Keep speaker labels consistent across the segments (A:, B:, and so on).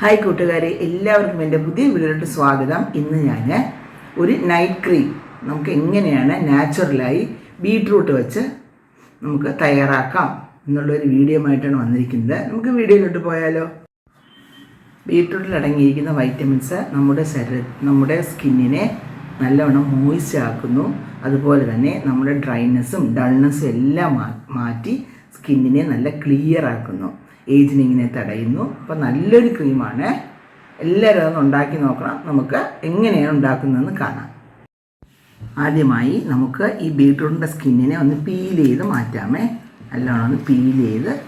A: Hi കൂട്ടുകാരെ. എല്ലാവർക്കും എന്റെ പുതിയ വീഡിയോയിലോട്ട് സ്വാഗതം. ഇന്ന് ഞാൻ ഒരു നൈറ്റ് ക്രീം നമുക്ക് എങ്ങനെയാണ് നാച്ചുറലായി ബീട്രൂട്ട് വെച്ച് നമുക്ക് തയ്യാറാക്കാം എന്നുള്ളൊരു വീഡിയോ ആയിട്ടാണ് വന്നിരിക്കുന്നത്. നമുക്ക് വീഡിയോയിലോട്ട് പോയാലോ? ബീട്രൂട്ടിൽ അടങ്ങിയിരിക്കുന്ന വൈറ്റമിൻസ് നമ്മുടെ ശരീര നമ്മുടെ സ്കിന്നിനെ നല്ലവണ്ണം മോയിസ്റ്റ് ആക്കുന്നു. അതുപോലെ തന്നെ നമ്മുടെ ഡ്രൈനെസ്സും ഡൾനെസ്സും എല്ലാം മാറ്റി സ്കിന്നിനെ നല്ല ക്ലിയർ ആക്കുന്നു. ഏജിനിങ്ങിനെ തടയുന്നു. അപ്പം നല്ലൊരു ക്രീമാണ് എല്ലാവരും അതൊന്ന് ഉണ്ടാക്കി നോക്കണം. നമുക്ക് എങ്ങനെയാണ് ഉണ്ടാക്കുന്നതെന്ന് കാണാം. ആദ്യമായി നമുക്ക് ഈ ബീട്രൂട്ടിന്റെ സ്കിന്നിനെ ഒന്ന് പീൽ ചെയ്ത് മാറ്റാമേ. നല്ലോണം ഒന്ന് പീൽ ചെയ്ത്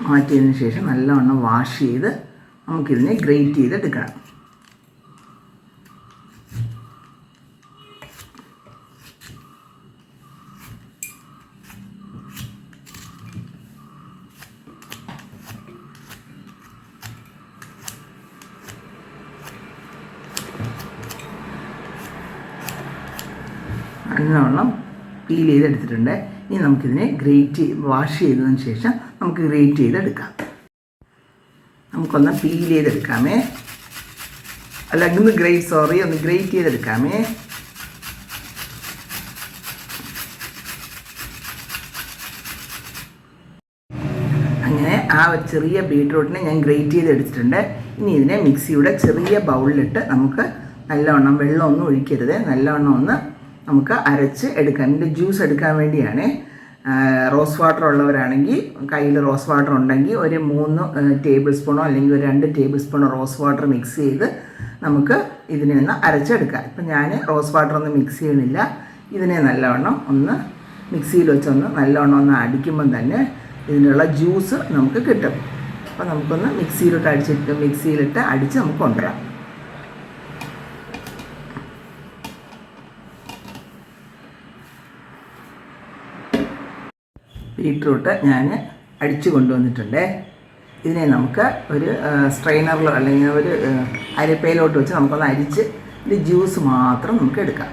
A: മാറ്റിയതിന് ശേഷം നല്ലവണ്ണം വാഷ് ചെയ്ത് നമുക്കിതിനെ ഗ്രേറ്റ് ചെയ്തെടുക്കണം. നല്ലവണ്ണം പീൽ ചെയ്തെടുത്തിട്ടുണ്ട്. ഇനി നമുക്കിതിനെ ഗ്രേറ്റ് വാഷ് ചെയ്തതിന് ശേഷം നമുക്ക് ഗ്രേറ്റ് ചെയ്തെടുക്കാം. നമുക്കൊന്ന് പീൽ ചെയ്തെടുക്കാമേ. അല്ല ഒന്ന് ഗ്രേറ്റ് സോറി ഒന്ന് ഗ്രേറ്റ് ചെയ്തെടുക്കാമേ. അങ്ങനെ ആ ചെറിയ ബീട്രൂട്ടിനെ ഞാൻ ഗ്രേറ്റ് ചെയ്തെടുത്തിട്ടുണ്ട്. ഇനി ഇതിനെ മിക്സിയുടെ ചെറിയ ബൗളിലിട്ട് നമുക്ക് നല്ലവണ്ണം വെള്ളമൊന്നും ഒഴിക്കരുത്. നല്ലവണ്ണം ഒന്ന് നമുക്ക് അരച്ച് എടുക്കാം. ഇതിന്റെ ജ്യൂസ് എടുക്കാൻ വേണ്ടിയാണ് റോസ് വാട്ടർ ഉള്ളവരാണെങ്കിൽ കയ്യിൽ റോസ് വാട്ടർ ഉണ്ടെങ്കിൽ ഒരു മൂന്ന് ടേബിൾ സ്പൂണോ അല്ലെങ്കിൽ ഒരു രണ്ട് ടേബിൾ സ്പൂണോ റോസ് വാട്ടർ മിക്സ് ചെയ്ത് നമുക്ക് ഇതിനെ ഒന്ന് അരച്ചെടുക്കാം. ഇപ്പം ഞാൻ റോസ് വാട്ടർ ഒന്നും മിക്സ് ചെയ്യണില്ല ഇതിനെ നല്ലവണ്ണം ഒന്ന് മിക്സിയിൽ വെച്ചൊന്ന് നല്ലവണ്ണം ഒന്ന് അടിക്കുമ്പം തന്നെ ഇതിനുള്ള ജ്യൂസ് നമുക്ക് കിട്ടും. അപ്പോൾ നമുക്കൊന്ന് മിക്സിയിലിട്ട് അടിച്ചിട്ട് മിക്സിയിലിട്ട് അടിച്ച് നമുക്ക് കൊണ്ടുവരാം. ബീട്രൂട്ട് ഞാൻ അടിച്ചു കൊണ്ടുവന്നിട്ടുണ്ട്. ഇതിനെ നമുക്ക് ഒരു സ്ട്രെയിനറിലോ അല്ലെങ്കിൽ ഒരു അരിപ്പയിലോട്ട് വെച്ച് നമുക്കൊന്ന് അരിച്ച് ഇത് ജ്യൂസ് മാത്രം നമുക്ക് എടുക്കാം.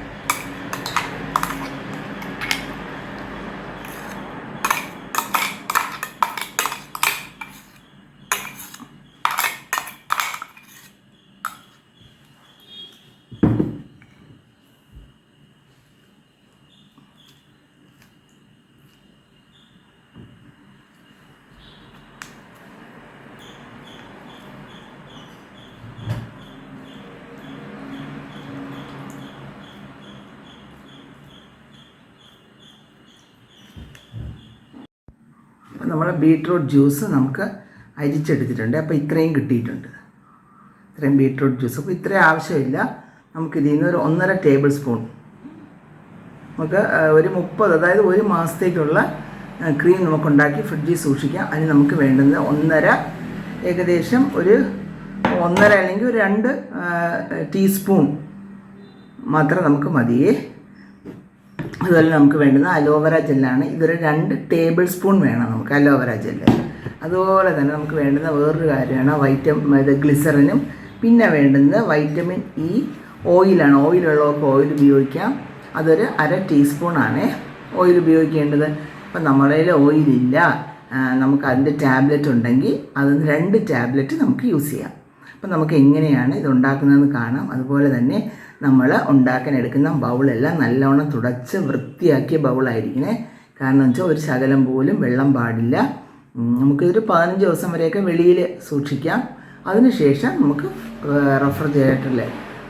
A: നമ്മൾ ബീട്രൂട്ട് ജ്യൂസ് നമുക്ക് അരിച്ചെടുത്തിട്ടുണ്ട്. അപ്പോൾ ഇത്രയും കിട്ടിയിട്ടുണ്ട്. ഇത്രയും ബീട്രൂട്ട് ജ്യൂസ്. അപ്പോൾ ഇത്രയും ആവശ്യമില്ല. നമുക്ക് ഇതിൽ നിന്ന് ഒരു ഒന്നര ടേബിൾ സ്പൂൺ. നമുക്ക് ഒരു മുപ്പത് അതായത് ഒരു മാസത്തേക്കുള്ള ക്രീം നമുക്കുണ്ടാക്കി ഫ്രിഡ്ജിൽ സൂക്ഷിക്കാം. അതിന് നമുക്ക് വേണ്ടുന്നത് ഒന്നര ഏകദേശം ഒരു ഒന്നര അല്ലെങ്കിൽ ഒരു രണ്ട് ടീസ്പൂൺ മാത്രം നമുക്ക് മതിയേ. അതുപോലെ നമുക്ക് വേണ്ടുന്ന അലോവേറ ജെല്ലാണ്. ഇതൊരു രണ്ട് ടേബിൾ സ്പൂൺ വേണം നമുക്ക് അലോവേറ ജെല്ല്. അതുപോലെ തന്നെ നമുക്ക് വേണ്ടുന്ന വേറൊരു കാര്യമാണ് വൈറ്റമിൻ ഇത് ഗ്ലിസറിനും. പിന്നെ വേണ്ടുന്നത് വൈറ്റമിൻ ഇ ഓയിലാണ്. ഓയിലുള്ളവർക്ക് ഓയിൽ ഉപയോഗിക്കാം. അതൊരു അര ടീസ്പൂണാണ് ഓയിൽ ഉപയോഗിക്കേണ്ടത്. അപ്പം നമ്മുടെ കയ്യിൽ ഓയിലില്ല. നമുക്ക് അതിന്റെ ടാബ്ലറ്റ് ഉണ്ടെങ്കിൽ അത് രണ്ട് ടാബ്ലറ്റ് നമുക്ക് യൂസ് ചെയ്യാം. അപ്പം നമുക്ക് എങ്ങനെയാണ് ഇത് ഉണ്ടാക്കുന്നതെന്ന് കാണാം. അതുപോലെ തന്നെ നമ്മൾ ഉണ്ടാക്കാൻ എടുക്കുന്ന ബൗളെല്ലാം നല്ലവണ്ണം തുടച്ച് വൃത്തിയാക്കിയ ബൗളായിരിക്കണേ. കാരണം വെച്ചാൽ ഒരു ശകലം പോലും വെള്ളം പാടില്ല. നമുക്കിതൊരു പതിനഞ്ച് ദിവസം വരെയൊക്കെ വെളിയിൽ സൂക്ഷിക്കാം. അതിനുശേഷം നമുക്ക് റെഫ്രിജറേറ്ററിൽ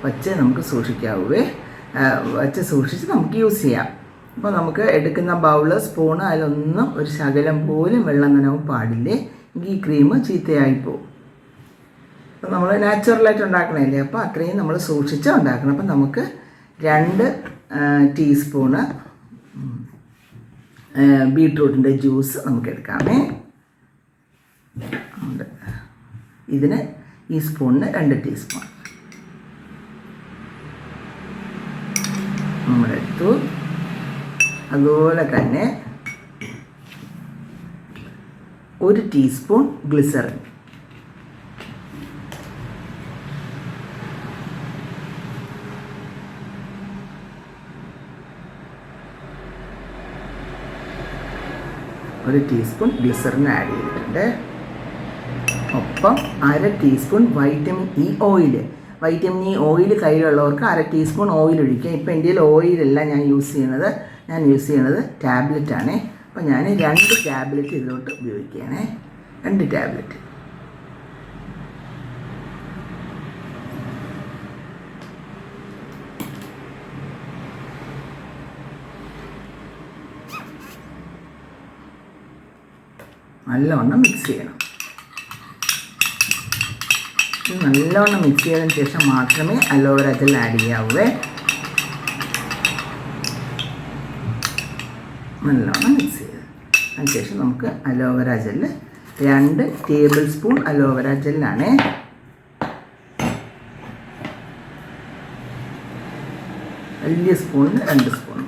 A: വച്ച് നമുക്ക് സൂക്ഷിക്കാവേ. വച്ച് സൂക്ഷിച്ച് നമുക്ക് യൂസ് ചെയ്യാം. അപ്പോൾ നമുക്ക് എടുക്കുന്ന ബൗൾ സ്പൂണ് അതിലൊന്നും ഒരു ശകലം പോലും വെള്ളം നനവും പാടില്ലേ? ഈ ക്രീം ചീത്തയായി പോകും അപ്പം നമ്മൾ നാച്ചുറലായിട്ട് ഉണ്ടാക്കണമല്ലേ അപ്പോൾ അത്രയും നമ്മൾ സൂക്ഷിച്ച് ഉണ്ടാക്കണം. അപ്പം നമുക്ക് രണ്ട് ടീസ്പൂണ് ബീട്രൂട്ടിന്റെ ജ്യൂസ് നമുക്ക് എടുക്കാമേ. ഇതിന് ഈ സ്പൂണിന് രണ്ട് ടീസ്പൂൺ നമ്മളെടുത്തു അതുപോലെ തന്നെ ഒരു ടീസ്പൂൺ ഗ്ലിസറിൻ ഒരു ടീസ്പൂൺ ഗ്ലിസറിൻ ആഡ് ചെയ്തിട്ടുണ്ട്. ഒപ്പം അര teaspoon vitamin E oil vitamin E oil കയ്യിലുള്ളവർക്ക് അര ടീസ്പൂൺ ഓയിൽ ഒഴിക്കാം. ഇപ്പം എന്റെ ഓയിലല്ല ഞാൻ യൂസ് ചെയ്യുന്നത് ഞാൻ യൂസ് ചെയ്യുന്നത് ടാബ്ലറ്റ് ആണ്. അപ്പോൾ ഞാൻ രണ്ട് ടാബ്ലറ്റ് ഇതിലോട്ട് ഉപയോഗിക്കുകയാണേ. രണ്ട് ടാബ്ലറ്റ് നല്ലവണ്ണം മിക്സ് ചെയ്യണം. നല്ലവണ്ണം മിക്സ് ചെയ്തതിന് ശേഷം മാത്രമേ അലോവേര ജെൽ ആഡ് ചെയ്യാവൂ. നല്ലവണ്ണം മിക്സ് ചെയ്ത്. അതിന് ശേഷം നമുക്ക് അലോവേര ജെല്ല് രണ്ട് ടേബിൾ സ്പൂൺ അലോവേര ജെല്ലാണ് വലിയ സ്പൂണിന് രണ്ട് സ്പൂൺ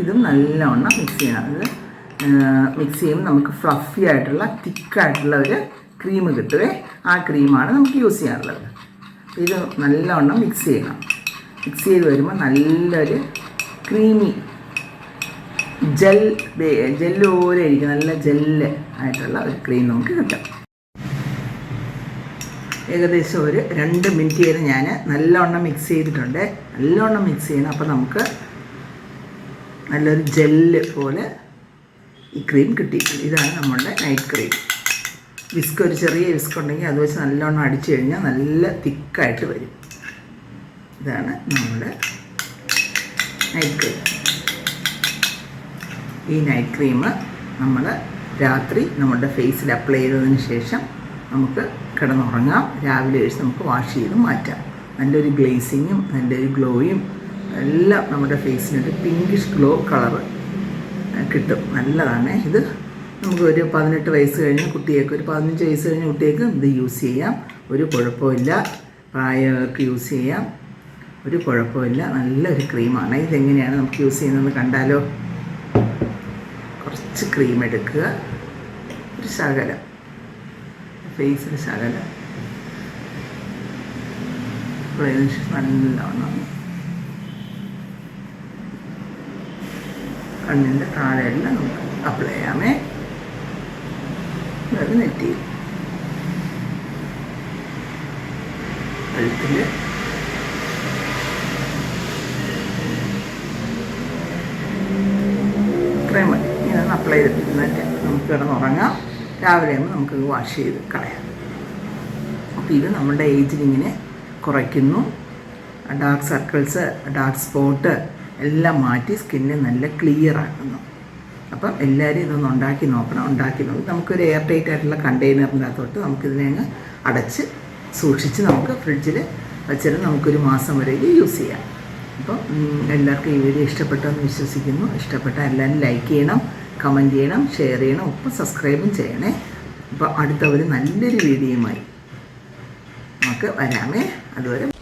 A: ഇതും നല്ലവണ്ണം മിക്സ് ചെയ്യണം. അത് മിക്സ് ചെയ്യുമ്പോൾ നമുക്ക് ഫ്ലഫി ആയിട്ടുള്ള തിക്കായിട്ടുള്ള ഒരു ക്രീം കിട്ടുവേ ആ ക്രീമാണ് നമുക്ക് യൂസ് ചെയ്യാറുള്ളത് ഇത് നല്ലവണ്ണം മിക്സ് ചെയ്യണം. മിക്സ് ചെയ്ത് വരുമ്പോൾ നല്ലൊരു ക്രീമി ജെൽ ജെല്ല് പോലെ ഇരിക്കും നല്ല ജെല്ല് ആയിട്ടുള്ള ഒരു ക്രീം നമുക്ക് കിട്ടും. ഏകദേശം ഒരു രണ്ട് മിനിറ്റ് വരെ ഞാൻ നല്ലവണ്ണം മിക്സ് ചെയ്തിട്ടുണ്ട്. നല്ലവണ്ണം മിക്സ് ചെയ്യണം. അപ്പോൾ നമുക്ക് നല്ലൊരു ജെല്ല് പോലെ ഈ ക്രീം കിട്ടിയിട്ടുണ്ട്. ഇതാണ് നമ്മളുടെ നൈറ്റ് ക്രീം വിസ്ക് ഒരു ചെറിയ വിസ്ക് ഉണ്ടെങ്കിൽ അത് വെച്ച് നല്ലോണം അടിച്ചു കഴിഞ്ഞാൽ നല്ല തിക്കായിട്ട് വരും. ഇതാണ് നമ്മുടെ നൈറ്റ് ക്രീം ഈ നൈറ്റ് ക്രീം നമ്മൾ രാത്രി നമ്മുടെ ഫേസിൽ അപ്ലൈ ചെയ്തതിന് ശേഷം നമുക്ക് കിടന്നുറങ്ങാം. രാവിലെ എഴുതി നമുക്ക് വാഷ് ചെയ്ത് മാറ്റാം. നല്ലൊരു ഗ്ലേസിങ്ങും നല്ലൊരു ഗ്ലോയും എല്ലാം നമ്മുടെ ഫേസിനൊരു പിങ്കിഷ് ഗ്ലോ കളറ് കിട്ടും. നല്ലതാണ്. ഇത് നമുക്ക് ഒരു പതിനെട്ട് വയസ്സ് കഴിഞ്ഞ കുട്ടിയേക്ക് ഒരു പതിനഞ്ച് വയസ്സ് കഴിഞ്ഞ കുട്ടിയേക്ക് ഇത് യൂസ് ചെയ്യാം. ഒരു കുഴപ്പമില്ല. പ്രായമൊക്കെ യൂസ് ചെയ്യാം. ഒരു കുഴപ്പമില്ല. നല്ലൊരു ക്രീമാണ് ഇതെങ്ങനെയാണ് നമുക്ക് യൂസ് ചെയ്യുന്നതെന്ന് കണ്ടാലോ? കുറച്ച് ക്രീം എടുക്കുക. ഒരു ശകലം. ഫേസിൽ ശകലം. നല്ലവണ്ണം കണ്ണിന്റെ താഴെയെല്ലാം നമുക്ക് അപ്ലൈ ചെയ്യാമേ. അത് നെറ്റി. കഴുത്തിൽ ഇത്രയും മതി. ഇങ്ങനെ അപ്ലൈ ചെയ്തിരുന്നിട്ട് നമുക്ക് കിടന്നുറങ്ങാം രാവിലെ ആകുമ്പോൾ നമുക്കത് വാഷ് ചെയ്ത് കളയാം. അപ്പോൾ ഇത് നമ്മുടെ ഏജിലിങ്ങിനെ കുറയ്ക്കുന്നു. ഡാർക്ക് സർക്കിൾസ് ഡാർക്ക് സ്പോട്ട് എല്ലാം മാറ്റി സ്കിന്നെ നല്ല ക്ലിയർ ആക്കുന്നു. അപ്പം എല്ലാവരും ഇതൊന്ന് ഉണ്ടാക്കി നോക്കണം. ഉണ്ടാക്കി നോക്കി നമുക്കൊരു എയർ ടൈറ്റ് ആയിട്ടുള്ള കണ്ടെയ്നറിന്റെ അകത്തോട്ട് നമുക്കിതിനെ അങ്ങ് അടച്ച് സൂക്ഷിച്ച് നമുക്ക് ഫ്രിഡ്ജിൽ വെച്ചിട്ട് നമുക്കൊരു മാസം വരെ യൂസ് ചെയ്യാം. അപ്പോൾ എല്ലാവർക്കും ഈ വീഡിയോ ഇഷ്ടപ്പെട്ടെന്ന് വിശ്വസിക്കുന്നു. ഇഷ്ടപ്പെട്ട എല്ലാവരും ലൈക്ക് ചെയ്യണം കമന്റ് ചെയ്യണം ഷെയർ ചെയ്യണം ഒപ്പം സബ്സ്ക്രൈബും ചെയ്യണേ. അപ്പോൾ അടുത്ത ഒരു നല്ലൊരു വീഡിയോയുമായി നമുക്ക് വരാമേ. അതുവരെ